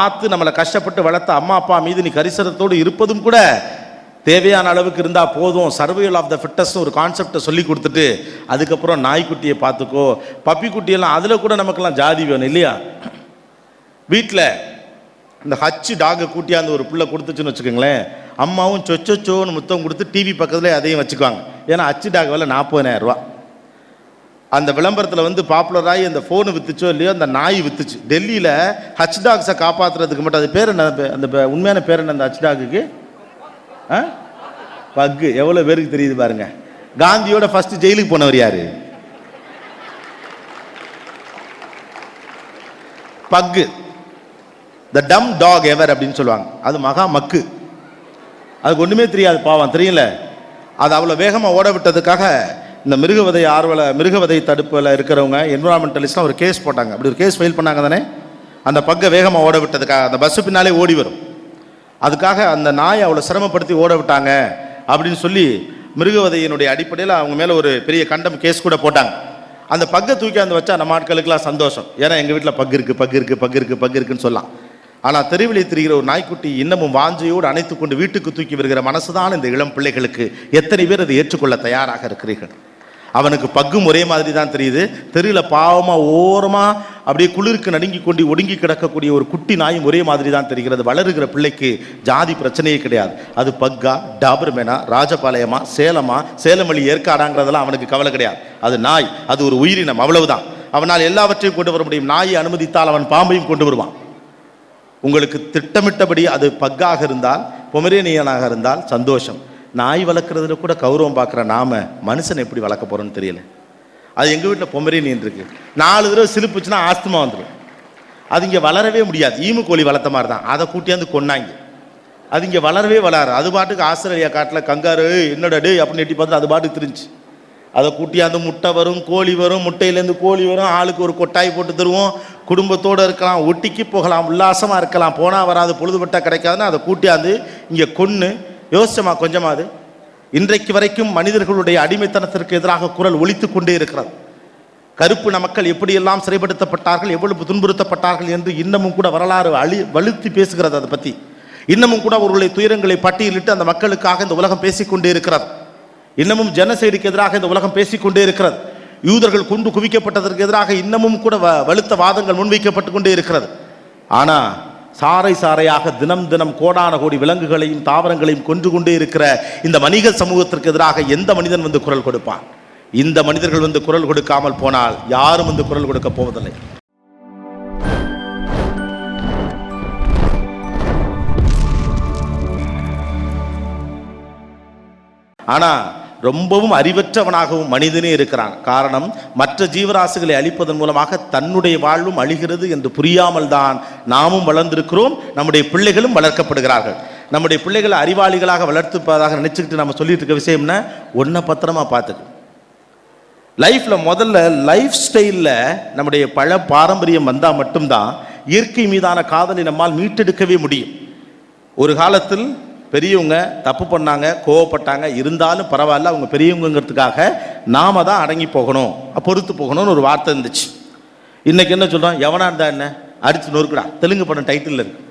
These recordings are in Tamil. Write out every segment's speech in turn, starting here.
பார்த்து நம்மளை கஷ்டப்பட்டு வளர்த்த அம்மா அப்பா மீது நீ கரிசனத்தோடு இருப்பதும் கூட தேவையான அளவுக்கு இருந்தால் போதும். சர்வைவல் ஆஃப் த ஃபிட்டஸ்ட் ஒரு கான்செப்டை சொல்லி கொடுத்துட்டு அதுக்கப்புறம் நாய்க்குட்டியை பார்த்துக்கோ. பப்பி குட்டியெல்லாம் அதில் கூட நமக்கெல்லாம் ஜாதி வேணும் இல்லையா? வீட்டில் இந்த ஹச்சு டாகை கூட்டியாந்து ஒரு பிள்ளை கொடுத்துச்சுன்னு வச்சுக்கோங்களேன். அம்மாவும் சொச்சோச்சோன்னு முத்தம் கொடுத்து டிவி பக்கத்துலேயே அதையும் வச்சுக்குவாங்க. ஏன்னா ஹச்சு டாக் விலை நாற்பதாயிரம் ரூபா. அந்த விளம்பரத்தில் வந்து பாப்புலராகி அந்த ஃபோனு வித்துச்சோ இல்லையோ அந்த நாய் வித்துச்சு. டெல்லியில் ஹச் டாக்ஸை காப்பாற்றுறதுக்கு மட்டும் அது பேர் என்ன? அந்த- உண்மையான பேர் என்ன அந்த ஹச் டாக்குக்கு ஆ? பக்கு. எவ்வளோ பேருக்கு தெரியுது பாருங்க. காந்தியோட ஃபர்ஸ்ட் ஜெயிலுக்கு போனவர் யாரு? பக்கு. த டம் டாக் எவர் அப்படின்னு சொல்லுவாங்க. அது மகா மக்கு. அதுக்கு ஒன்றுமே தெரியாது பாவம். தெரியல அது அவ்வளோ வேகமாக ஓட விட்டதுக்காக இந்த மிருகவதை ஆர்வல மிருகவதை தடுப்பில் இருக்கிறவங்க என்விரான்மெண்டலிஸ்ட்லாம் ஒரு கேஸ் போட்டாங்க. அப்படி ஒரு கேஸ் ஃபைல் பண்ணாங்க தானே? அந்த பக்கை வேகமாக ஓட விட்டதுக்காக அந்த பஸ்ஸு பின்னாலே ஓடி வரும். அதுக்காக அந்த நாயை அவ்வளோ சிரமப்படுத்தி ஓட விட்டாங்க அப்படின்னு சொல்லி மிருகவதையினுடைய அடிப்படையில் அவங்க மேலே ஒரு பெரிய கண்டம் கேஸ் கூட போட்டாங்க. அந்த பக்கை தூக்கி அந்த வச்சா நம்ம ஆட்களுக்கெல்லாம் சந்தோஷம். ஏன்னா எங்கள் வீட்டில் பக்கு இருக்குது பக்கு இருக்குது பக்கு இருக்குது பக்கு இருக்குன்னு சொல்லலாம். ஆனால் தெருவிலே திரிகிற ஒரு நாய்க்குட்டி இன்னமும் வாஞ்சையோடு அணைத்து கொண்டு வீட்டுக்கு தூக்கி வருகிற மனசுதான் இந்த இளம் பிள்ளைகளுக்கு எத்தனை பேர் அதை ஏற்றுக்கொள்ள தயாராக இருக்கிறீர்கள்? அவனுக்கு பக்கும் ஒரே மாதிரி தான் தெரியுது. தெருவில் பாவமாக ஓரமாக அப்படியே குளிருக்கு நடுங்கி கொண்டு ஒடுங்கி கிடக்கக்கூடிய ஒரு குட்டி நாயும் ஒரே மாதிரி தான் தெரிகிறது. வளருகிற பிள்ளைக்கு ஜாதி பிரச்சனையே கிடையாது. அது பக்கா டாபர்மேனா ராஜபாளையமா சேலமா சேலமல்லி ஏற்காடாங்கிறதெல்லாம் அவனுக்கு கவலை கிடையாது. அது நாய் அது ஒரு உயிரினம் அவ்வளவுதான். அவனால் எல்லாவற்றையும் கொண்டு வர முடியும். நாயை அனுமதித்தால் அவன் பாம்பையும் கொண்டு வருவான். உங்களுக்கு திட்டமிட்டபடி அது பக்காக இருந்தால் பொமரேனியனாக இருந்தால் சந்தோஷம். நாய் வளர்க்குறதுல கூட கௌரவம் பார்க்குற நாம மனுஷன் எப்படி வளர்க்க போகிறோன்னு தெரியல. அது எங்கள் வீட்டில் பொமரேனியன் இருக்கு. நாலு தடவை சிலுப்புச்சுன்னா ஆஸ்துமா வந்துடும் அது இங்கே வளரவே முடியாது. ஈமு கோழி வளர்த்த மாதிரி தான். அதை கூட்டியாந்து கொன்னாங்க. அது இங்கே வளரவே வளராது. அது பாட்டுக்கு ஆஸ்திரேலியா காட்டில் கங்காரு என்னடா அப்படின்னு எட்டி பார்த்து அது பாட்டுக்கு திரிஞ்சு. அதை கூட்டியாந்து முட்டை வரும் கோழி வரும் முட்டையிலேருந்து கோழி வரும் ஆளுக்கு ஒரு கொட்டாய் போட்டு தருவோம். குடும்பத்தோடு இருக்கலாம் ஒட்டிக்கு போகலாம் உல்லாசமாக இருக்கலாம் போனால் வராது பொழுதுபட்டா கிடைக்காதுன்னா அதை கூட்டியாந்து இங்கே கொன்று யோசிச்சமா கொஞ்சமாது இன்றைக்கு வரைக்கும் மனிதர்களுடைய அடிமைத்தனத்திற்கு எதிராக குரல் ஒழித்து கொண்டே இருக்கிறது. கருப்பு மக்கள் எப்படியெல்லாம் சிறைப்படுத்தப்பட்டார்கள் எவ்வளவு துன்புறுத்தப்பட்டார்கள் என்று இன்னமும் கூட வரலாறு அழி வலுத்தி பேசுகிறது அதை பற்றி இன்னமும் கூட அவர்களுடைய துயரங்களை பட்டியலிட்டு அந்த மக்களுக்காக இந்த உலகம் பேசிக்கொண்டே இருக்கிறார் இன்னமும் ஜனசைடுக்கு எதிராக இந்த உலகம் பேசிக்கொண்டே இருக்கிறது. யூதர்கள் குண்டு குவிக்கப்பட்டதற்கு எதிராக இன்னமும் கூட வ- வலுத்த வாதங்கள் முன்வைக்கப்பட்டு கொண்டே இருக்கிறது. ஆனால் சாறை சாறையாக தினம் தினம் கோடான கோடி விலங்குகளையும் தாவரங்களையும் கொன்று கொண்டே இருக்கிற இந்த வணிக சமூகத்திற்கு எதிராக எந்த மனிதன் வந்து குரல் கொடுப்பான்? இந்த மனிதர்கள் வந்து குரல் கொடுக்காமல் போனால் யாரும் வந்து குரல் கொடுக்க போவதில்லை. ஆனால் ரொம்பவும் அறிவற்றவனாகவும் மனிதனே இருக்கிறான். காரணம் மற்ற ஜீவராசிகளை அழிப்பதன் மூலமாக தன்னுடைய வாழ்வும் அழிகிறது என்று புரியாமல் தான் நாமும் வளர்ந்திருக்கிறோம் நம்முடைய பிள்ளைகளும் வளர்க்கப்படுகிறார்கள். நம்முடைய பிள்ளைகளை அறிவாளிகளாக வளர்த்துப்பதாக நினச்சிக்கிட்டு நம்ம சொல்லிட்டு இருக்க விஷயம்னா ஒன்றை பத்திரமா பார்த்துக்கு. லைஃப்பில் முதல்ல லைஃப் ஸ்டைலில் நம்முடைய பல பாரம்பரியம் வந்தால் மட்டும்தான் இயற்கை மீதான காதலை நம்மால் மீட்டெடுக்கவே முடியும். ஒரு காலத்தில் பெரியவங்க தப்பு பண்ணாங்க கோவப்பட்டாங்க இருந்தாலும் பரவாயில்ல அவங்க பெரியவங்கிறதுக்காக நாம தான் அடங்கி போகணும் பொறுத்து போகணும்னு ஒரு வார்த்தை இருந்துச்சு. இன்னைக்கு என்ன சொல்கிறோம் எவனாக இருந்தா என்ன? அடித்து நொறுக்குடா. தெலுங்கு படம் டைட்டில் இருக்கு.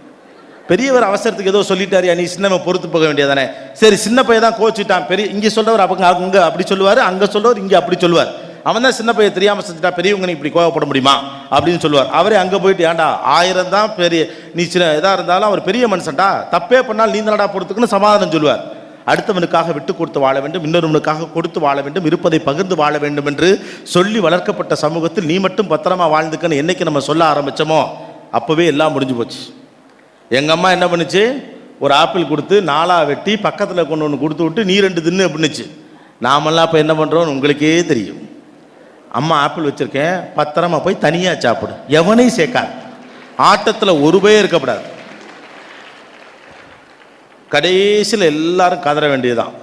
பெரியவர் அவசரத்துக்கு ஏதோ சொல்லிட்டாரு நீ சின்னவன் பொறுத்து போக வேண்டியதானே? சரி சின்ன பையன் தான் கோச்சிட்டான். பெரிய இங்கே சொல்றவர் அவங்க அங்கே அப்படி சொல்லுவார் அங்கே சொல்றவர் இங்கே அப்படி சொல்லுவார். அவன் தான் சின்ன பையன் தெரியாமல் செஞ்சுட்டா பெரியவங்க நீ இப்படி கோவப்பட முடியுமா? அப்படின்னு சொல்லுவார். அவரே அங்கே போயிட்டு ஏன்டா ஆயிரம் தான் பெரிய நீ சின்ன எதாக இருந்தாலும் அவர் பெரிய மனுஷன்டா தப்பே பண்ணால் நீ தானடா பொறுத்துக்குன்னு சமாதானம் சொல்லுவார். அடுத்தவனுக்காக விட்டு கொடுத்து வாழ வேண்டும் இன்னொருவனுக்காக கொடுத்து வாழ வேண்டும் இருப்பதை பகிர்ந்து வாழ வேண்டும் என்று சொல்லி வளர்க்கப்பட்ட சமூகத்தில் நீ மட்டும் பத்திரமா வாழ்ந்துக்கன்னு என்னைக்கு நம்ம சொல்ல ஆரம்பித்தோமோ அப்போவே எல்லாம் முடிஞ்சு போச்சு. எங்கள் அம்மா என்ன பண்ணுச்சு? ஒரு ஆப்பிள் கொடுத்து நாளாக வெட்டி பக்கத்தில் கொண்டு ஒன்று கொடுத்து விட்டு நீ ரெண்டு தின்னு அப்படின்னுச்சு. நாமெல்லாம் இப்போ என்ன பண்ணுறோம்னு உங்களுக்கே தெரியும். அம்மா ஆப்பிள் வச்சுருக்கேன். பத்திரமா போய் தனியாக சாப்பிடு. எவனையும் சேர்க்காது. ஆட்டத்தில் ஒரு பேர் இருக்கக்கூடாது. கடைசியில் எல்லாரும் கதற வேண்டியதுதான்.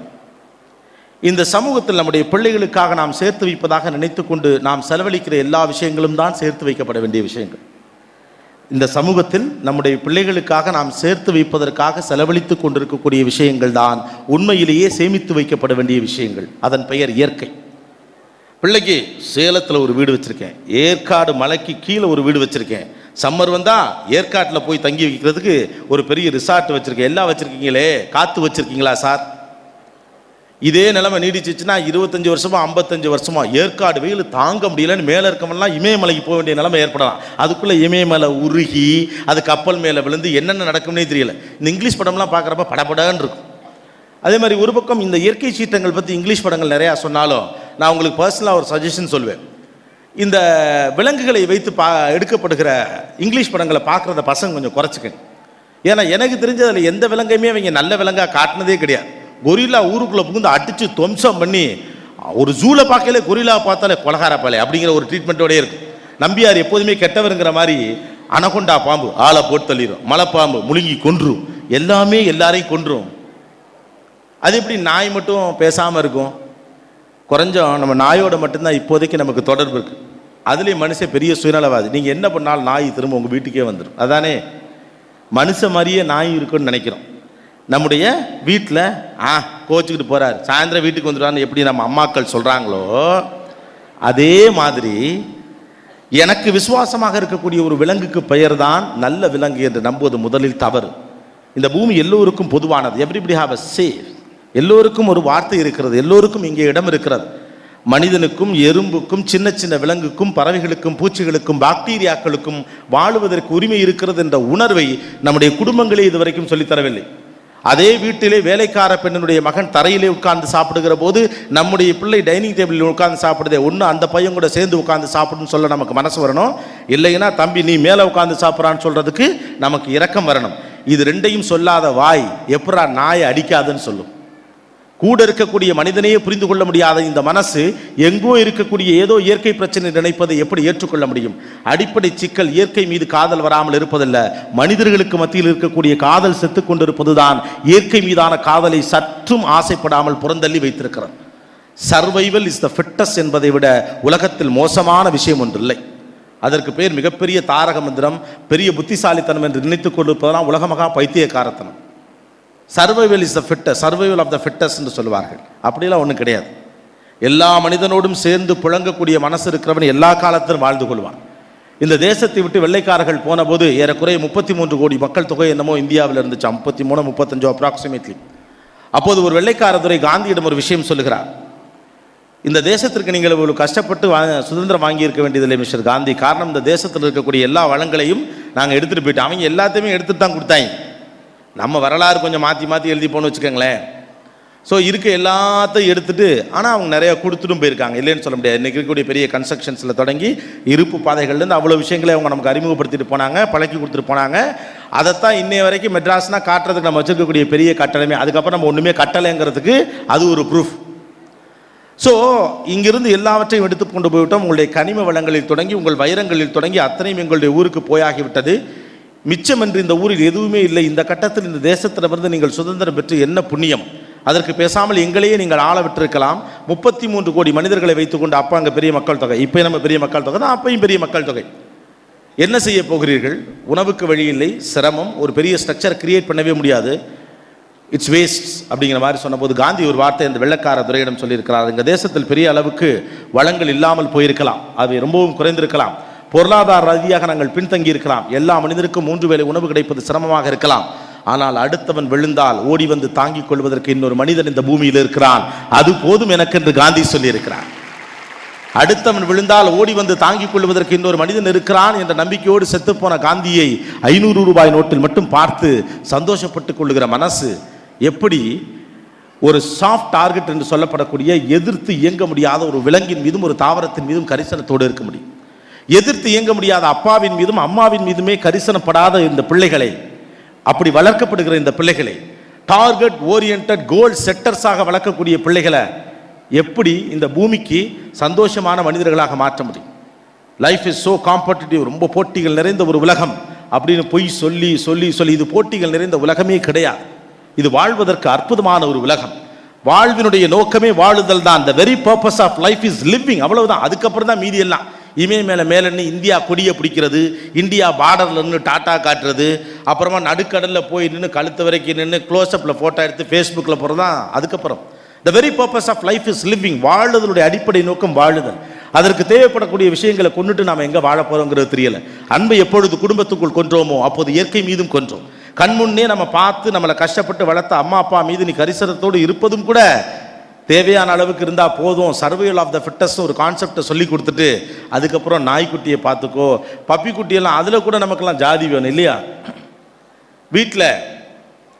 இந்த சமூகத்தில் நம்முடைய பிள்ளைகளுக்காக நாம் சேர்த்து வைப்பதாக நினைத்துக்கொண்டு நாம் செலவழிக்கிற எல்லா விஷயங்களும் தான் சேர்த்து வைக்கப்பட வேண்டிய விஷயங்கள். இந்த சமூகத்தில் நம்முடைய பிள்ளைகளுக்காக நாம் சேர்த்து வைப்பதற்காக செலவழித்து கொண்டிருக்கக்கூடிய விஷயங்கள் தான் உண்மையிலேயே சேமித்து வைக்கப்பட வேண்டிய விஷயங்கள். அதன் பெயர் இயற்கை. பிள்ளைக்கு சேலத்தில் ஒரு வீடு வச்சுருக்கேன். ஏற்காடு மலைக்கு கீழே ஒரு வீடு வச்சுருக்கேன். சம்மர் வந்தால் ஏற்காட்டில் போய் தங்கி வைக்கிறதுக்கு ஒரு பெரிய ரிசார்ட் வச்சுருக்கேன். எல்லாம் வச்சுருக்கீங்களே? காற்று வச்சுருக்கீங்களா சார்? இதே நிலைமை நீடிச்சிச்சுன்னா இருபத்தஞ்சி வருஷமா ஐம்பத்தஞ்சு வருஷமா ஏற்காடு வெயில் தாங்க முடியலன்னு மேலே இருக்கவன்லாம் இமயமலைக்கு போக வேண்டிய நிலைமை ஏற்படலாம். அதுக்குள்ளே இமயமலை உருகி அது கப்பல் மேலே விழுந்து என்னென்ன நடக்கும்னே தெரியல. இந்த இங்கிலீஷ் படம்லாம் பார்க்குறப்ப படபடன்னு இருக்கும். அதே மாதிரி ஒரு பக்கம் இந்த இயற்கை சீற்றங்கள் பற்றி இங்கிலீஷ் படங்கள் நிறையா சொன்னாலும் நான் உங்களுக்கு பர்சனலாக ஒரு சஜஷன் சொல்வேன். இந்த விலங்குகளை வைத்து பா எடுக்கப்படுகிற இங்கிலீஷ் படங்களை பார்க்குறத பசங்க கொஞ்சம் குறைச்சிக்கங்க. ஏன்னா எனக்கு தெரிஞ்ச அதில் எந்த விலங்கையுமே அவங்க நல்ல விலங்காக காட்டினதே கிடையாது. கொரில்லா ஊருக்குள்ளே புகுந்து அடித்து துவம்சம் பண்ணி ஒரு ஜூவில் பார்க்கல கொரில்லா பார்த்தாலே கொலகாரப்பாலே அப்படிங்கிற ஒரு ட்ரீட்மெண்ட்டோடய இருக்கும். நம்பியார் எப்போதுமே கெட்டவருங்கிற மாதிரி அனகொண்டா பாம்பு ஆளை போட்டு தள்ளிடும் மலைப்பாம்பு முழுங்கி கொன்றும். எல்லாமே எல்லாரையும் கொன்றும். அது எப்படி நாய் மட்டும் பேசாமல் இருக்கும்? குறைஞ்சம் நம்ம நாயோட மட்டும்தான் இப்போதைக்கு நமக்கு தொடர்பு இருக்குது அதுலேயும் மனுஷன் பெரிய சுயநலவாதி. நீங்கள் என்ன பண்ணாலும் நாய் திரும்ப உங்கள் வீட்டுக்கே வந்துடும் அதானே? மனுஷ மாதிரியே நாய் இருக்குன்னு நினைக்கிறோம். நம்முடைய வீட்டில் ஆ கோச்சுக்கிட்டு போகிறார் சாயந்தரம் வீட்டுக்கு வந்துடுவான்னு எப்படி நம்ம அம்மாக்கள் சொல்கிறாங்களோ அதே மாதிரி எனக்கு விசுவாசமாக இருக்கக்கூடிய ஒரு விலங்குக்கு பெயர் தான் நல்ல விலங்கு என்று நம்புவது முதலில் தவறு. இந்த பூமி எல்லோருக்கும் பொதுவானது. எவ்ரிபடி ஹாவ் அ சேஃப் எல்லோருக்கும் ஒரு வார்த்தை இருக்கிறது. எல்லோருக்கும் இங்கே இடம் இருக்கிறது. மனிதனுக்கும் எறும்புக்கும் சின்ன சின்ன விலங்குக்கும் பறவைகளுக்கும் பூச்சிகளுக்கும் பாக்டீரியாக்களுக்கும் வாழுவதற்கு உரிமை இருக்கிறது என்ற உணர்வை நம்முடைய குடும்பங்களே இதுவரைக்கும் சொல்லித் தரவில்லை. அதே வீட்டிலே வேலைக்கார பெண்ணினுடைய மகன் தரையிலே உட்கார்ந்து சாப்பிடுகிற போது நம்முடைய பிள்ளை டைனிங் டேபிளில் உட்கார்ந்து சாப்பிடுதே ஒன்று அந்த பையன் கூட சேர்ந்து உட்கார்ந்து சாப்பிடுன்னு சொல்ல நமக்கு மனசு வரணும். இல்லைன்னா தம்பி நீ மேலே உட்கார்ந்து சாப்பிட்றான்னு சொல்கிறதுக்கு நமக்கு இரக்கம் வரணும். இது ரெண்டையும் சொல்லாத வாய் எப்படா நாயை அடிக்காதுன்னு சொல்லும். கூட இருக்கக்கூடிய மனிதனையே புரிந்து கொள்ள முடியாத இந்த மனசு எங்கோ இருக்கக்கூடிய ஏதோ இயற்கை பிரச்சனை நினைப்பதை எப்படி ஏற்றுக்கொள்ள முடியும்? அடிப்படை சிக்கல் இயற்கை மீது காதல் வராமல் இருப்பதல்ல. மனிதர்களுக்கு மத்தியில் இருக்கக்கூடிய காதல் செத்துக்கொண்டிருப்பதுதான் இயற்கை மீதான காதலை சற்றும் ஆசைப்படாமல் புறந்தள்ளி வைத்திருக்கிறார் சர்வைவல் இஸ் த ஃபிட்டஸ் என்பதை விட உலகத்தில் மோசமான விஷயம் ஒன்றில்லை. அதற்கு பேர் மிகப்பெரிய தாரக மந்திரம் பெரிய புத்திசாலித்தனம் என்று நினைத்துக் கொண்டிருப்பதெல்லாம் உலகமகா பைத்தியக்காரத்தனம். Survival is the fittest survival of the fittest என்று சொல்லுவார்கள். அப்படிலாம் ஒன்றும் கிடையாது. எல்லா மனிதனோடும் சேர்ந்து புழங்கக்கூடிய மனசு இருக்கிறவன் எல்லா காலத்திலும் வாழ்ந்து கொள்வான். இந்த தேசத்தை விட்டு வெள்ளைக்காரர்கள் போன போது ஏறக்குறைய முப்பத்தி மூன்று கோடி மக்கள் தொகை என்னமோ இந்தியாவில் இருந்துச்சு. முப்பத்தி மூணு முப்பத்தஞ்சோ அப்ராக்சிமேட்லி அப்போது ஒரு வெள்ளைக்காரதுரை காந்தியிடம் ஒரு விஷயம் சொல்லுகிறார். இந்த தேசத்திற்கு நீங்கள் இவ்வளவு கஷ்டப்பட்டு வா சுதந்திரம் வாங்கியிருக்க வேண்டியதில்லை மிஸ்டர் காந்தி. காரணம் இந்த தேசத்தில் இருக்கக்கூடிய எல்லா வளங்களையும் நாங்கள் எடுத்துகிட்டு போயிட்டோம். அவங்க எல்லாத்தையுமே எடுத்துட்டு தான் கொடுத்தாங்க. நம்ம வரலாறு கொஞ்சம் மாற்றி மாற்றி எழுதி போன்னு வச்சுக்கோங்களேன். ஸோ இருக்க எல்லாத்தையும் எடுத்துட்டு ஆனால் அவங்க நிறையா கொடுத்துட்டும் போயிருக்காங்க. இல்லைன்னு சொல்ல முடியாது. இன்றைக்கி இருக்கக்கூடிய பெரிய கன்ஸ்ட்ரக்ஷன்ஸில் தொடங்கி இருப்பு பாதைகள்லேருந்து அவ்வளோ விஷயங்களை அவங்க நமக்கு அறிமுகப்படுத்திட்டு போனாங்க பழக்கி கொடுத்துட்டு போனாங்க. அதைத்தான் இன்னைய வரைக்கும் மெட்ராஸ்னா காட்டுறதுக்கு நம்ம வச்சுருக்கக்கூடிய பெரிய கட்டணமே அதுக்கப்புறம் நம்ம ஒன்றுமே கட்டலைங்கிறதுக்கு அது ஒரு ப்ரூஃப் ஸோ இங்கிருந்து எல்லாவற்றையும் எடுத்து கொண்டு போய்விட்டோம். உங்களுடைய கனிம வளங்களில் தொடங்கி உங்கள் வைரங்களில் தொடங்கி அத்தனையும் எங்களுடைய ஊருக்கு போயாகிவிட்டது மிச்சமென்று இந்த ஊரில் எதுவுமே இல்லை. இந்த கட்டத்தில் இந்த தேசத்திடமிருந்து நீங்கள் சுதந்திரம் பெற்று என்ன புண்ணியம்? அதற்கு பேசாமல் எங்களையே நீங்கள் ஆள விட்டிருக்கலாம். முப்பத்தி மூன்று கோடி மனிதர்களை வைத்துக்கொண்டு அப்போ அங்கே பெரிய மக்கள் தொகை. இப்போ நம்ம பெரிய மக்கள் தொகை தான் அப்பையும் பெரிய மக்கள் தொகை. என்ன செய்ய போகிறீர்கள்? உணவுக்கு வழி இல்லை சிரமம் ஒரு பெரிய ஸ்ட்ரக்சர் கிரியேட் பண்ணவே முடியாது. இட்ஸ் வேஸ்ட் அப்படிங்கிற மாதிரி சொன்னபோது காந்தி ஒரு வார்த்தை அந்த வெள்ளக்கார துறையிடம் சொல்லியிருக்கிறார். எங்கள் தேசத்தில் பெரிய அளவுக்கு வளங்கள் இல்லாமல் போயிருக்கலாம். அது ரொம்பவும் குறைந்திருக்கலாம். பொருளாதார ரீதியாக நாங்கள் பின்தங்கி இருக்கலாம். எல்லா மனிதருக்கும் மூன்று வேளை உணவு கிடைப்பது சிரமமாக இருக்கலாம். ஆனால் அடுத்தவன் விழுந்தால் ஓடி வந்து தாங்கிக் கொள்வதற்கு இன்னொரு மனிதன் இந்த பூமியில் இருக்கிறான். அது போதும் எனக்கு என்று காந்தி சொல்லியிருக்கிறார். அடுத்தவன் விழுந்தால் ஓடி வந்து தாங்கிக் கொள்வதற்கு இன்னொரு மனிதன் இருக்கிறான் என்ற நம்பிக்கையோடு செத்துப்போன காந்தியை ஐநூறு ரூபாய் நோட்டில் மட்டும் பார்த்து சந்தோஷப்பட்டுக் கொள்ளுகிற மனசு எப்படி ஒரு சாஃப்ட் டார்கெட் என்று சொல்லப்படக்கூடிய எதிர்த்து இயங்க முடியாத ஒரு விலங்கின் மீதும் ஒரு தாவரத்தின் மீதும் கரிசனத்தோடு இருக்க முடியும். எதிர்த்து இயங்க முடியாத அப்பாவின் மீதும் அம்மாவின் மீதுமே கரிசனப்படாத இந்த பிள்ளைகளை அப்படி வளர்க்கப்படுகிற இந்த பிள்ளைகளை டார்கெட் ஓரியன்ட் கோல் செட்டர்ஸாக வளர்க்கக்கூடிய பிள்ளைகளை எப்படி இந்த பூமிக்கு சந்தோஷமான மனிதர்களாக மாற்ற முடியும்? லைஃப் இஸ் ஸோ காம்படிட்டிவ் ரொம்ப போட்டிகள் நிறைந்த ஒரு உலகம் அப்படின்னு பொய் சொல்லி சொல்லி சொல்லி இது போட்டிகள் நிறைந்த உலகமே கிடையாது. இது வாழ்வதற்கு அற்புதமான ஒரு உலகம். வாழ்வினுடைய நோக்கமே வாழுதல் தான். The very purpose of life is living அவ்வளவுதான். அதுக்கப்புறம் தான் மீதி எல்லாம். இமயம் மேலே மேலே இந்தியா கொடியை பிடிக்கிறது இந்தியா பார்டரில் நின்று டாட்டா காட்டுறது அப்புறமா நடுக்கடலில் போய் நின்று கழுத்து வரைக்கும் நின்று க்ளோஸ்அப்பில் ஃபோட்டோ எடுத்து ஃபேஸ்புக்கில் போகிறதான் அதுக்கப்புறம். The very purpose of life is living வாழுதலுடைய அடிப்படை நோக்கம் வாழுதல் அதற்கு தேவைப்படக்கூடிய விஷயங்களை கொண்டுட்டு நாம் எங்கே வாழ போகிறோங்கிறது தெரியல. அன்பை எப்பொழுது குடும்பத்துக்குள் கொன்றோமோ அப்போது இயற்கை மீதும் கொன்றோம். கண் முன்னே நம்ம பார்த்து நம்மளை கஷ்டப்பட்டு வளர்த்த அம்மா அப்பா மீது நீ கரிசனத்தோடு இருப்பதும் கூட தேவையான அளவுக்கு இருந்தால் போதும். சர்வைவல் ஆஃப் த ஃபிட்டஸ்ட் ஒரு கான்செப்டை சொல்லி கொடுத்துட்டு அதுக்கப்புறம் நாய்க்குட்டியை பார்த்துக்கோ. பப்பி குட்டியெல்லாம் அதில் கூட நமக்கெல்லாம் ஜாதி வேணும் இல்லையா? வீட்டில்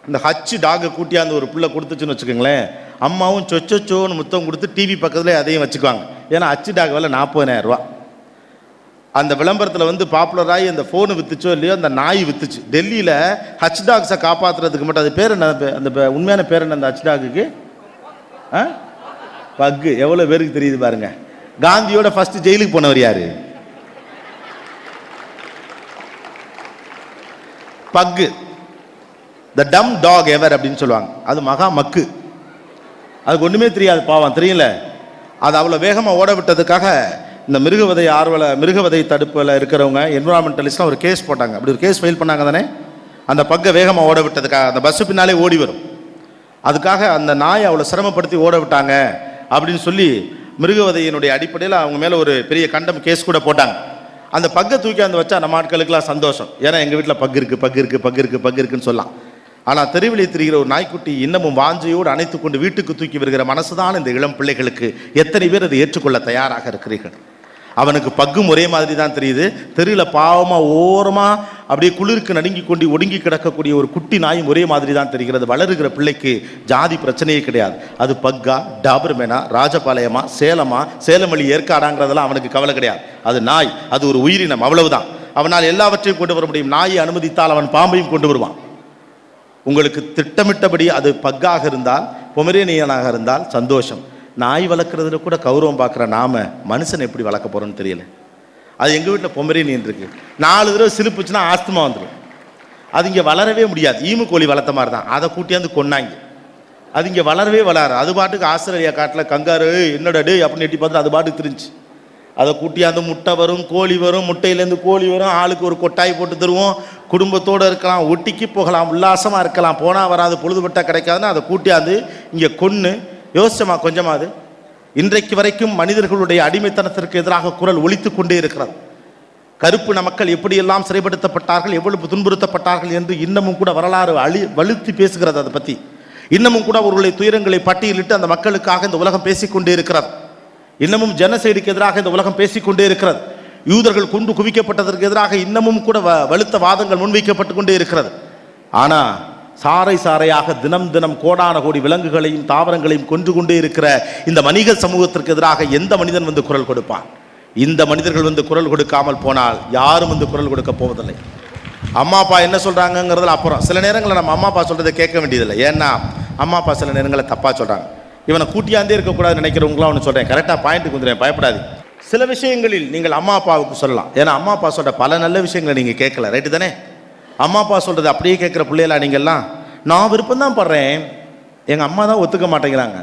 இந்த ஹச்சு டாகை கூட்டியாந்து ஒரு பிள்ளை கொடுத்துச்சுன்னு வச்சுக்கோங்களேன். அம்மாவும் சொச்சோச்சோன்னு முத்தம் கொடுத்து டிவி பக்கத்தில் அதையும் வச்சுக்குவாங்க. ஏன்னா ஹச்சு டாக் விலை நாற்பதாயிரம் ரூபா. அந்த விளம்பரத்தில் வந்து பாப்புலராகி அந்த ஃபோனு வித்துச்சோ இல்லையோ அந்த நாய் வித்துச்சு. டெல்லியில் ஹச் டாக்ஸை காப்பாற்றுறதுக்கு மட்டும் அது பேர் என்ன? அந்த உண்மையான பேர் என்ன அந்த ஹச் டாகுக்கு பக்கு. எவ்வளோ பேருக்கு தெரியுது பாருங்க. காந்தியோட ஃபர்ஸ்ட் ஜெயிலுக்கு போனவர் யாரு? பக்கு. த டம் டாக் எவர் அப்படின்னு சொல்லுவாங்க. அது மகா மக்கு. அதுக்கு ஒன்றுமே தெரியாது பாவம். தெரியல அது அவ்வளோ வேகமாக ஓட விட்டதுக்காக இந்த மிருகவதை ஆர்வல மிருகவதை தடுப்பில் இருக்கிறவங்க என்விரான்மெண்டலிஸ்ட்லாம் ஒரு கேஸ் போட்டாங்க. அப்படி ஒரு கேஸ் ஃபைல் பண்ணாங்க தானே? அந்த பக்கை வேகமாக ஓட விட்டதுக்காக அந்த பஸ்ஸு பின்னாலே ஓடி வரும். அதுக்காக அந்த நாயை அவ்வளோ சிரமப்படுத்தி ஓட விட்டாங்க அப்படின்னு சொல்லி மிருகவதையினுடைய அடிப்படையில் அவங்க மேலே ஒரு பெரிய கண்டம் கேஸ் கூட போட்டாங்க. அந்த பக்கை தூக்கி அந்த வச்சா நம்ம ஆட்களுக்கெல்லாம் சந்தோஷம். ஏன்னா எங்கள் வீட்டில் பக்கு இருக்குது பக்கு இருக்குது பக்கு இருக்குது பக்கு இருக்குன்னு சொல்லலாம். ஆனால் தெருவிலே திரிகிற ஒரு நாய்க்குட்டி இன்னமும் வாஞ்சையோடு அணைத்து கொண்டு வீட்டுக்கு தூக்கி வருகிற மனசுதான் இந்த இளம் பிள்ளைகளுக்கு எத்தனை பேர் அதை ஏற்றுக்கொள்ள தயாராக இருக்கிறீர்கள்? அவனுக்கு பக்கும் ஒரே மாதிரி தான் தெரியுது. தெருவில் பாவமாக ஓரமாக அப்படியே குளிருக்கு நடுங்கி கொண்டு ஒடுங்கி கிடக்கக்கூடிய ஒரு குட்டி நாயும் ஒரே மாதிரி தான் தெரிகிறது. வளருகிற பிள்ளைக்கு ஜாதி பிரச்சனையே கிடையாது. அது பக்கா டாபர்மேனா ராஜபாளையமா சேலமா சேலமொழி ஏற்காடாங்கிறதெல்லாம் அவனுக்கு கவலை கிடையாது. அது நாய் அது ஒரு உயிரினம் அவ்வளவுதான். அவனால் எல்லாவற்றையும் கொண்டு வர முடியும். நாயை அனுமதித்தால் அவன் பாம்பையும் கொண்டு வருவான். உங்களுக்கு திட்டமிட்டபடி அது பக்காக இருந்தால் பொமரேனியனாக இருந்தால் சந்தோஷம். நாய் வளர்க்குறதுல கூட கௌரவம் பார்க்குற நாம மனுஷன் எப்படி வளர்க்க போகிறோன்னு தெரியல. அது எங்கள் வீட்டில் பொமரேனியன் இருக்கு. நாலு தடவை சிரிப்புச்சுன்னா ஆஸ்துமா வந்துடும் அது இங்கே வளரவே முடியாது. ஈமு கோழி வளர்த்த மாதிரி தான். அதை கூட்டியாந்து கொன்னாங்க. அது இங்கே வளரவே வளராது. அது பாட்டுக்கு ஆஸ்திரேலியா காட்டில் கங்காரு என்னடா டே அப்படின்னு எட்டி பார்த்து அது பாட்டுக்கு தெரிஞ்சு. அதை கூட்டியாந்து முட்டை வரும் கோழி வரும் முட்டையிலேருந்து கோழி வரும் ஆளுக்கு ஒரு கொட்டாய் போட்டு தருவோம். குடும்பத்தோடு இருக்கலாம் ஒட்டிக்கு போகலாம் உல்லாசமாக இருக்கலாம். போனால் வராது பொழுதுபட்டா கிடைக்காதுன்னு அதை கூட்டியாந்து இங்கே கொன்று யோசிச்சமா கொஞ்சமாவது இன்றைக்கு வரைக்கும் மனிதர்களுடைய அடிமைத்தனத்திற்கு எதிராக குரல் ஒழித்து கொண்டே இருக்கிறது. கருப்பு மக்கள் எப்படியெல்லாம் சிறைப்படுத்தப்பட்டார்கள் எவ்வளவு துன்புறுத்தப்பட்டார்கள் என்று இன்னமும் கூட வரலாறு அழி வலுத்தி பேசுகிறது அதை பற்றி இன்னமும் கூட அவர்களுடைய துயரங்களை பட்டியலிட்டு அந்த மக்களுக்காக இந்த உலகம் பேசிக்கொண்டே இருக்கிறது. இன்னமும் ஜனசைடுக்கு எதிராக இந்த உலகம் பேசிக்கொண்டே இருக்கிறது. யூதர்கள் குண்டு குவிக்கப்பட்டதற்கு எதிராக இன்னமும் கூட வ- வலுத்த வாதங்கள் முன்வைக்கப்பட்டு கொண்டே இருக்கிறது. ஆனால் சாறை சாறையாக தினம் தினம் கோடான கோடி விலங்குகளையும் தாவரங்களையும் கொன்று கொண்டே இருக்கிற இந்த மனித சமூகத்திற்கு எதிராக எந்த மனிதன் வந்து குரல் கொடுப்பான்? இந்த மனிதர்கள் வந்து குரல் கொடுக்காமல் போனால் யாரும் வந்து குரல் கொடுக்க போவதில்லை. அம்மா அப்பா என்ன சொல்றாங்கங்கிறதுல அப்புறம். சில நேரங்களில் நம்ம அம்மா அப்பா சொல்கிறத கேட்க வேண்டியதில்லை. ஏன்னா அம்மா அப்பா சில நேரங்களில் தப்பாக சொல்கிறாங்க இவனை கூட்டியாந்தே இருக்கக்கூடாது நினைக்கிறவங்களாம் ஒன்று சொல்கிறேன் கரெக்டாக பாயிண்ட்டுக்கு வந்துடுவேன் பயப்படாது. சில விஷயங்களில் நீங்கள் அம்மா அப்பாவுக்கு சொல்லலாம். ஏன்னா அம்மா அப்பா சொல்கிற பல நல்ல விஷயங்களை நீங்கள் கேட்கல. ரைட்டு தானே? அம்மா அப்பா சொல்றது அப்படியே கேட்குற பிள்ளைகளா நீங்கள்லாம் நான் விருப்பம் தான் படுறேன். எங்கள் அம்மா தான் ஒத்துக்க மாட்டேங்கிறாங்க.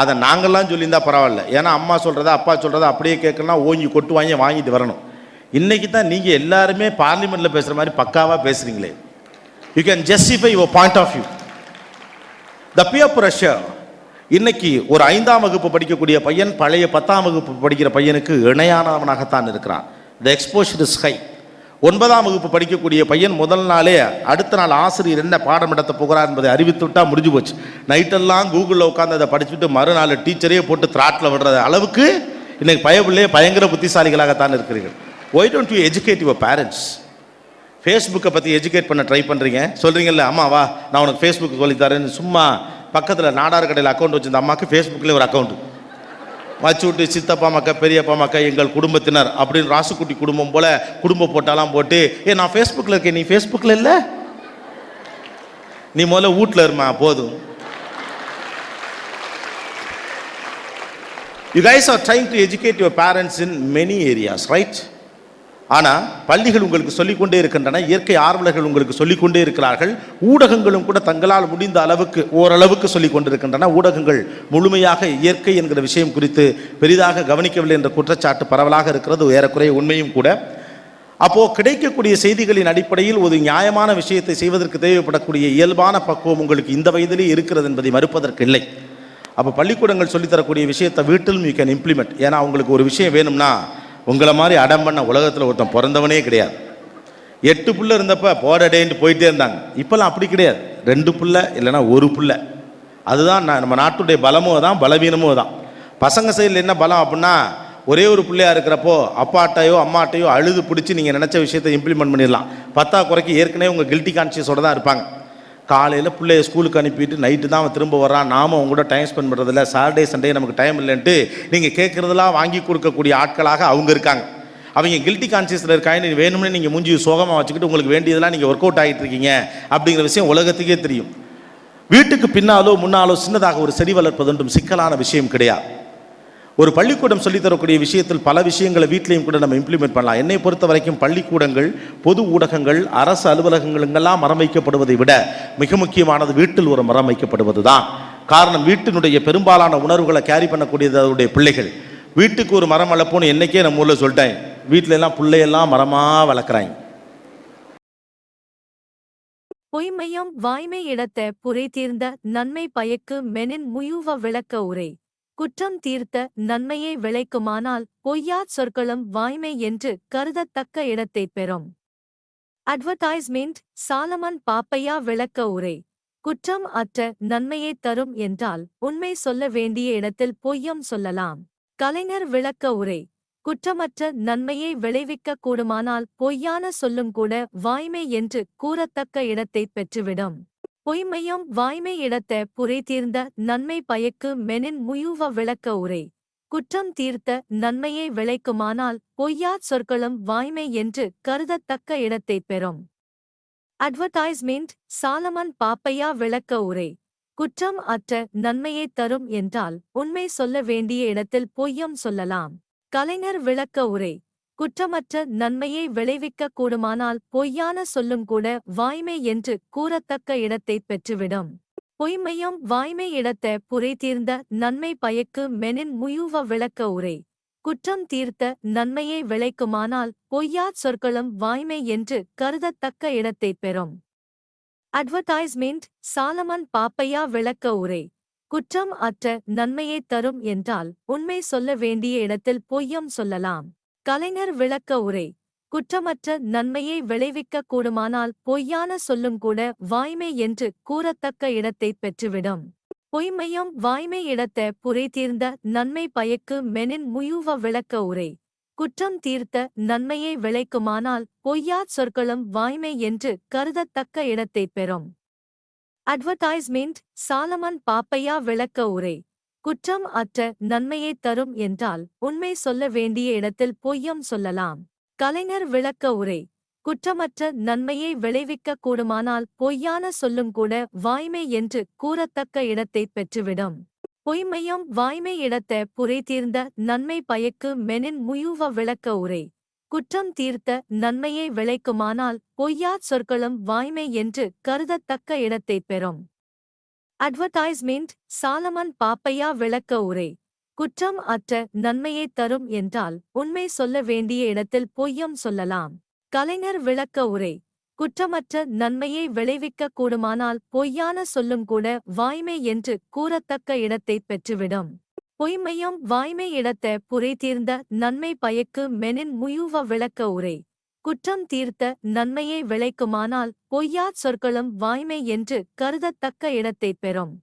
அதை நாங்கள்லாம் சொல்லியிருந்தா பரவாயில்ல. ஏன்னா அம்மா சொல்கிறத அப்பா சொல்கிறத அப்படியே கேட்கலாம் ஓங்கி கொட்டு வாங்கி வாங்கிட்டு வரணும். இன்றைக்கி தான் நீங்கள் எல்லாருமே பார்லிமெண்ட்டில் பேசுகிற மாதிரி பக்காவாக பேசுகிறீங்களே you can justify your point of view the peer pressure இன்னைக்கு ஒரு ஐந்தாம் வகுப்பு படிக்கக்கூடிய பையன் பழைய பத்தாம் வகுப்பு படிக்கிற பையனுக்கு இணையானவனாகத்தான் இருக்கிறான். த எக்ஸ்போஷர் இஸ் ஹை ஒன்பதாம் வகுப்பு படிக்கக்கூடிய பையன் முதல் நாளே அடுத்த நாள் ஆசிரியர் என்ன பாடம் நடத்த போகிறார் என்பதை அறிவித்து விட்டால் முடிஞ்சு போச்சு. நைட்டெல்லாம் கூகுளில் உட்காந்து அதை படிச்சுட்டு மறுநாள் டீச்சரே போட்டு திராட்டில் விடுற அளவுக்கு இன்னைக்கு பயபிள்ளையே பயங்கர புத்திசாலிகளாகத்தான் இருக்கிறீர்கள். Why don't you educate your parents ஃபேஸ்புக்கை பற்றி எஜுகேட் பண்ண ட்ரை பண்ணுறீங்க சொல்கிறீங்கல்ல அம்மா வா நான் உனக்கு ஃபேஸ்புக் சொல்லித்தரேன்னு சும்மா பக்கத்தில் நாடார் கடையில் அக்கௌண்ட் வச்சிருந்த அம்மாவுக்கு ஃபேஸ்புக்லேயே ஒரு அக்கௌண்ட் வச்சுவிட்டு சித்தப்பா மக்க பெரியப்பா மக்க எங்கள் குடும்பத்தினர் அப்படின்னு ராசுக்குட்டி குடும்பம் போல குடும்ப போட்டாலாம் போட்டு ஏ நான் ஃபேஸ்புக்கில் இருக்கேன் நீ ஃபேஸ்புக்கில் இல்லை? நீ முதல்ல வீட்டில் இருமா போதும். You guys are trying to educate your parents in many areas right ஆனால் பள்ளிகள் உங்களுக்கு சொல்லிக்கொண்டே இருக்கின்றன இயற்கை ஆர்வலர்கள் உங்களுக்கு சொல்லிக்கொண்டே இருக்கிறார்கள். ஊடகங்களும் கூட தங்களால் முடிந்த அளவுக்கு ஓரளவுக்கு சொல்லிக் கொண்டிருக்கின்றன ஊடகங்கள் முழுமையாக இயற்கை என்கிற விஷயம் குறித்து பெரிதாக கவனிக்கவில்லை என்ற குற்றச்சாட்டு பரவலாக இருக்கிறது ஏறக்குறைய உண்மையும் கூட. அப்போ கிடைக்கக்கூடிய செய்திகளின் அடிப்படையில் ஒரு நியாயமான விஷயத்தை செய்வதற்கு தேவைப்படக்கூடிய இயல்பான பக்குவம் உங்களுக்கு இந்த வயதிலே இருக்கிறது என்பதை மறுப்பதற்கு இல்லை. அப்போ பள்ளிக்கூடங்கள் சொல்லித்தரக்கூடிய விஷயத்தை வீட்டிலும் யூ கேன் இம்ப்ளிமெண்ட் ஏன்னா அவங்களுக்கு ஒரு விஷயம் வேணும்னா உங்களை மாதிரி அடம் பண்ண உலகத்தில் ஒருத்தன் பிறந்தவனே கிடையாது. எட்டு புள்ள இருந்தப்ப போடடேன்ட்டு போயிட்டே இருந்தாங்க. இப்போல்லாம் அப்படி கிடையாது. ரெண்டு புள்ள இல்லைன்னா ஒரு புள்ள. அதுதான் நான் நம்ம நாட்டுடைய பலமும் தான் பலவீனமும் தான். பசங்க சைடில் என்ன பலம் அப்படின்னா ஒரே ஒரு பிள்ளையா இருக்கிறப்போ அப்பாட்டையோ அம்மாட்டையோ அழுது பிடிச்சி நீங்கள் நினச்ச விஷயத்தை இம்ப்ளிமெண்ட் பண்ணிடலாம். பத்தா குறைக்கு ஏற்கனவே உங்கள் கில்ட்டி கான்சியஸோட தான் இருப்பாங்க. காலையில் பிள்ளைய ஸ்கூலுக்கு அனுப்பிட்டு நைட்டு தான் அவன் திரும்ப வர்றான். நாம் அவங்க கூட டைம் ஸ்பெண்ட் பண்ணுறதில்ல சாட்டர்டே சண்டே நமக்கு டைம் இல்லைன்ட்டு நீங்கள் கேட்குறதெல்லாம் வாங்கி கொடுக்கக்கூடிய ஆட்களாக அவங்க இருக்காங்க. அவங்க கில்ட்டி கான்சியஸில் இருக்காங்க. வேணும்னு நீங்கள் மூஞ்சி சோகமாக வச்சுக்கிட்டு உங்களுக்கு வேண்டியதெல்லாம் நீங்கள் ஒர்க் அவுட் ஆகிட்டு இருக்கீங்க அப்படிங்கிற விஷயம் உலகத்துக்கே தெரியும். வீட்டுக்கு பின்னாலோ முன்னாலோ சின்னதாக ஒரு செடி வளர்ப்பது ஒன்றும் சிக்கலான விஷயம் கிடையாது. ஒரு பள்ளிக்கூடம் சொல்லித்தரக்கூடிய விஷயத்தில் பல விஷயங்களை வீட்லையும் கூட நம்ம இம்ப்ளிமெண்ட் பண்ணலாம். என்னை பொறுத்த வரைக்கும் பள்ளிக்கூடங்கள் பொது ஊடகங்கள் அரசு அலுவலகங்களுங்கெல்லாம் மரம் வைக்கப்படுவதை விட மிக முக்கியமானது வீட்டில் ஒரு மரம் வைக்கப்படுவது தான் காரணம் வீட்டினுடைய பெரும்பாலான உணர்வுகளை கேரி பண்ணக்கூடியது அதனுடைய பிள்ளைகள். வீட்டுக்கு ஒரு மரம் வளர்ப்போன்னு என்னைக்கே நம்ம ஊரில் சொல்லிட்டேன். வீட்டில எல்லாம் பிள்ளையெல்லாம் மரமாக வளர்க்குறாங்க. பொய்மையம் வாய்மை இடத்த புரை தீர்ந்த நன்மை பயக்கு மெனின் முயுவ விளக்க உரை. குற்றம் தீர்த்த நன்மையை விளைக்குமானால் பொய்யாச் சொற்களும் வாய்மை என்று கருதத்தக்க இடத்தைப் பெறும். அட்வர்டைஸ்மெண்ட் சாலமன் பாப்பையா விளக்க உரை. குற்றம் அற்ற நன்மையை தரும் என்றால் உண்மை சொல்ல வேண்டிய இடத்தில் பொய்யம் சொல்லலாம். கலைஞர் விளக்க உரை. குற்றமற்ற நன்மையை விளைவிக்க கூடுமானால் பொய்யான சொல்லும் கூட வாய்மை என்று கூறத்தக்க இடத்தைப் பெற்றுவிடும். பொய்மையும் வாய்மை இடத்த புரை தீர்ந்த நன்மை பயக்கு மெனின் முயூவ விளக்க உரை. குற்றம் தீர்த்த நன்மையை விளைக்குமானால் பொய்யாச் சொற்களும் வாய்மை என்று கருதத்தக்க இடத்தைப் பெறும். அட்வர்டைஸ்மெண்ட் சாலமன் பாப்பையா விளக்க உரை. குற்றம் அற்ற நன்மையை தரும் என்றால் உண்மை சொல்ல வேண்டிய இடத்தில் பொய்யம் சொல்லலாம். கலைஞர் விளக்க உரை. குற்றமற்ற நன்மையை விளைவிக்க கூடுமானால் பொய்யான சொல்லும் கூட வாய்மை என்று கூறத்தக்க இடத்தைப் பெற்றுவிடும். பொய்மையும் வாய்மை இடத்த புரை தீர்ந்த நன்மை பயக்கு மெனின் முயுவ விளக்க உரை. குற்றம் தீர்த்த நன்மையை விளைக்குமானால் பொய்யாச் சொற்களும் வாய்மை என்று கருதத்தக்க இடத்தைப் பெறும். அட்வர்டைஸ்மெண்ட் சாலமன் பாப்பையா விளக்க உரை. குற்றம் அற்ற நன்மையை தரும் என்றால் உண்மை சொல்ல வேண்டிய இடத்தில் பொய்யம் சொல்லலாம். கலைஞர் விளக்க உரை. குற்றமற்ற நன்மையை விளைவிக்க கூடுமானால் பொய்யான சொல்லும் கூட வாய்மை என்று கூறத்தக்க இடத்தைப் பெற்றுவிடும். பொய்மையும் வாய்மை இடத்த புரை தீர்ந்த நன்மை பயக்கு மெனின் முயுவ விளக்க உரை. குற்றம் தீர்த்த நன்மையை விளைக்குமானால் பொய்யாச் சொற்களும் வாய்மை என்று கருதத்தக்க இடத்தைப் பெறும். அட்வர்டைஸ்மெண்ட் சாலமன் பாப்பையா விளக்க உரை. குற்றம் அற்ற நன்மையை தரும் என்றால் உண்மை சொல்ல வேண்டிய இடத்தில் பொய்யம் சொல்லலாம். கலைஞர் விளக்க உரை குற்றமற்ற நன்மையை விளைவிக்க கூடுமானால் பொய்யான சொல்லும் கூட வாய்மை என்று கூறத்தக்க இடத்தைப் பெற்றுவிடும். பொய்மையும் வாய்மை இடத்த புரை தீர்ந்த நன்மை பயக்கு மெனின் முயுவ விளக்க உரை குற்றம் தீர்த்த நன்மையை விளைக்குமானால் பொய்யாச் சொற்களும் வாய்மை என்று கருதத்தக்க இடத்தைப் பெறும். அட்வர்டைஸ்மெண்ட் சாலமன் பாப்பையா விளக்க உரை. குற்றம் அற்ற நன்மையை தரும் என்றால் உண்மை சொல்ல வேண்டிய இடத்தில் பொய்யம் சொல்லலாம். கலைஞர் விளக்க உரை. குற்றமற்ற நன்மையை விளைவிக்க கூடுமானால் பொய்யான சொல்லும் கூட வாய்மை என்று கூறத்தக்க இடத்தைப் பெற்றுவிடும். பொய்மையும் வாய்மை இடத்த புரை தீர்ந்த நன்மை பயக்கு மெனின் முயுவ விளக்க உரை. குற்றம் தீர்த்த நன்மையை விளைக்குமானால் பொய்யாச் சொற்களும் வாய்மை என்று கருதத்தக்க இடத்தைப் பெறும்.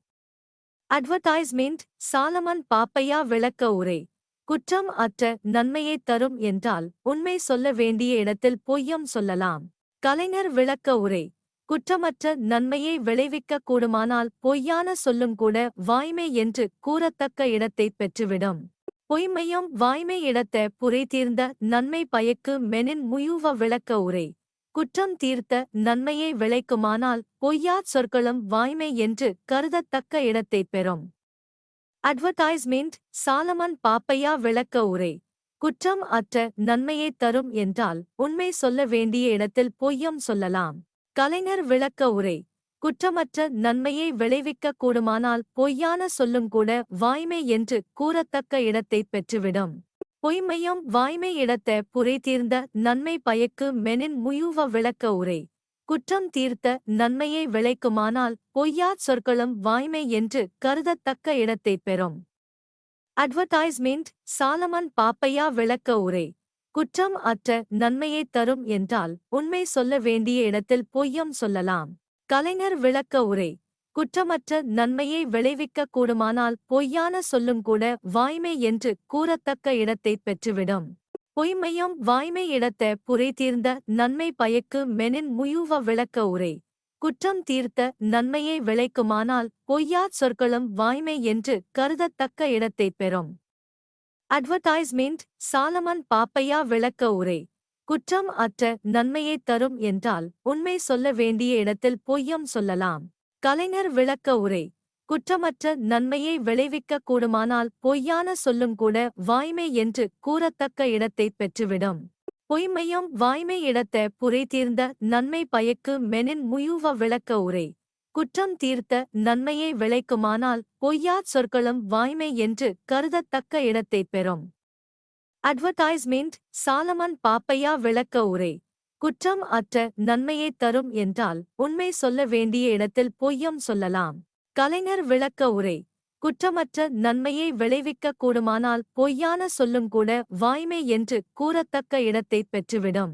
அட்வர்டைஸ்மெண்ட் சாலமன் பாப்பையா விளக்க உரை. குற்றம் அற்ற நன்மையை தரும் என்றால் உண்மை சொல்ல வேண்டிய இடத்தில் பொய்யம் சொல்லலாம். கலைஞர் விளக்க உரை. குற்றமற்ற நன்மையை விளைவிக்க கூடுமானால் பொய்யான சொல்லும் கூட வாய்மை என்று கூறத்தக்க இடத்தைப் பெற்றுவிடும். பொய்மையும் வாய்மை இடத்த புரை தீர்ந்த நன்மை பயக்கு மெனின் முயுவ விளக்க உரை. குற்றம் தீர்த்த நன்மையை விளைக்குமானால் பொய்யாச் சொற்களும் வாய்மை என்று கருதத்தக்க இடத்தைப் பெறும். அட்வர்டைஸ்மெண்ட் சாலமன் பாப்பையா விளக்க உரை. குற்றம் அற்ற நன்மையை தரும் என்றால் உண்மை சொல்ல வேண்டிய இடத்தில் பொய்யம் சொல்லலாம். கலைஞர் விளக்க உரை. குற்றமற்ற நன்மையை விளைவிக்க கூடுமானால் பொய்யான சொல்லும் கூட வாய்மை என்று கூறத்தக்க இடத்தைப் பெற்றுவிடும். பொய்மையும் வாய்மை இடத்த புரை தீர்ந்த நன்மை பயக்கு மெனின் முயுவ விளக்க உரை. குற்றம் தீர்த்த நன்மையை விளைக்குமானால் பொய்யாச் சொற்களும் வாய்மை என்று கருதத்தக்க இடத்தைப் பெறும். அட்வர்டைஸ்மெண்ட் சாலமன் பாப்பையா விளக்க உரை. குற்றம் அற்ற நன்மையைத் தரும் என்றால் உண்மை சொல்ல வேண்டிய இடத்தில் பொய்யம் சொல்லலாம். கலைஞர் விளக்க உரை. குற்றமற்ற நன்மையை விளைவிக்க கூடுமானால் பொய்யான சொல்லும் கூட வாய்மை என்று கூறத்தக்க இடத்தைப் பெற்றுவிடும். பொய்மையும் வாய்மை இடத்த புரை தீர்ந்த நன்மை பயக்கு மெனின் முயுவ விளக்க உரை. குற்றம் தீர்த்த நன்மையை விளைக்குமானால் பொய்யாச் சொற்களும் வாய்மை என்று கருதத்தக்க இடத்தைப் பெறும். அட்வர்டைஸ்மெண்ட் சாலமன் பாப்பையா விளக்க உரை. குற்றம் அற்ற நன்மையைத் தரும் என்றால் உண்மை சொல்ல வேண்டிய இடத்தில் பொய்யம் சொல்லலாம். கலைஞர் விளக்க உரை. குற்றமற்ற நன்மையை விளைவிக்க கூடுமானால் பொய்யான சொல்லும் கூட வாய்மை என்று கூறத்தக்க இடத்தைப் பெற்றுவிடும். பொய்மையும் வாய்மை இடத்த புரை தீர்ந்த நன்மை பயக்கு மெனின் முயுவ விளக்க உரை. குற்றம் தீர்த்த நன்மையை விளைக்குமானால் பொய்யாச் சொற்களும் வாய்மை என்று கருதத்தக்க இடத்தைப் பெறும். அட்வர்டைஸ்மெண்ட் சாலமன் பாப்பையா விளக்க உரை. குற்றம் அற்ற நன்மையைத் தரும் என்றால் உண்மை சொல்ல வேண்டிய இடத்தில் பொய்யம் சொல்லலாம். கலைஞர் விளக்க உரை. குற்றமற்ற நன்மையை விளைவிக்க கூடுமானால் பொய்யான சொல்லும் கூட வாய்மை என்று கூறத்தக்க இடத்தைப் பெற்றுவிடும்.